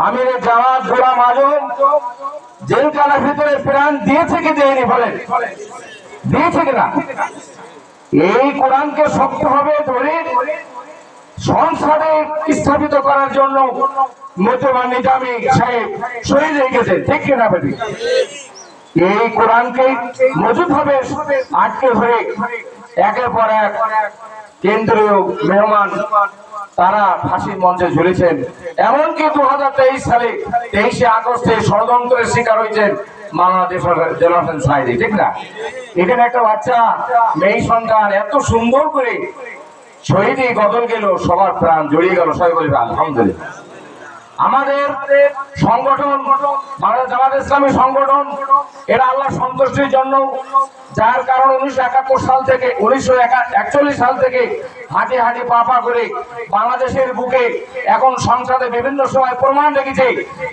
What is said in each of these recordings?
আমির জামাত গোলাম আজম জেলখানার ভিতরে প্রাণ দিয়েছে কি দেয়নি বলেন? দিয়েছে কিনা? এই কোরআনকে শক্তভাবে ধরে সংসদে স্থাপিত করার জন্য সাহেব হয়ে এই হবে আটকে ধরে একের পর এক কেন্দ্রীয় মেহমান তারা ফাঁসির মঞ্চে ঝুলেছেন। এমনকি দু হাজার তেইশ সালে তেইশে আগস্টে ষড়যন্ত্রের শিকার হয়েছেন বাংলাদেশ জেলাসেন সাইদি ঠিক না? এখানে একটা বাচ্চা, মেয়ে সন্তান, এত সুন্দর করে শহীদে গদল গেল, সবার প্রাণ জড়িয়ে গেল, সবাই বলবে আলহামদুলিল্লাহ। আমাদের সংগঠন জামাত ইসলামী সংগঠন, এরা আল্লাহ সন্তুষ্টির জন্য, যার কারণ উনিশশো একাত্তর সাল থেকে, উনিশশো একচল্লিশ সাল থেকে হাঁটি হাঁটি পা পা করে বাংলাদেশের বুকে এখন সংসদে বিভিন্ন সময় প্রমাণ রেখেছে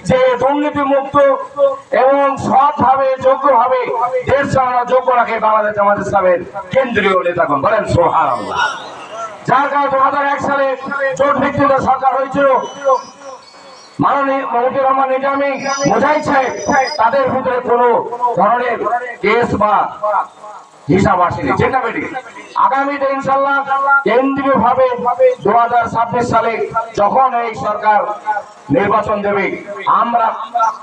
যে দুর্নীতি মুক্ত এবং সৎভাবে যোগ্যভাবে দেশ চালানোর যোগ্য রাখে বাংলাদেশ জামাত ইসলামের কেন্দ্রীয় নেতাগণ। বলেন আল্লাহ যার কারণে দু হাজার এক সালে জোট ভিত্তিতে সরকার হয়েছিল মাননীয় মমতুর রহমান নিজামী সাহেব তাদের ভিতরে কোনো ধরনের কেস বা হিসাব আসেনি না বেটি? আগামীতে ইনশাল্লাহ কেন্দ্রীয় ভাবে দু হাজার ছাব্বিশ সালে যখন এই সরকার নির্বাচন দেবে, আমরা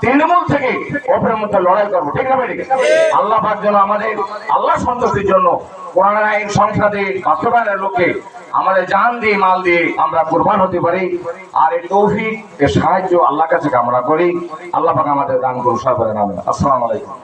তৃণমূল থেকে ওপরের মধ্যে লড়াই করব, ঠিক না বেটি? আল্লাহ পাক যেন আমাদের আল্লাহ সন্তুষ্টির জন্য কোরআন সংসদে বাস্তবায়নের লক্ষ্যে আমাদের জান দিয়ে, মাল দিয়ে আমরা কোরবান হতে পারি। আর এই তৌফিক, এর সাহায্য আল্লাহ কাছে কামনা করি। আল্লাহ পাক আমাদের দান করুন সর্বদা নামে। আসসালামু আলাইকুম।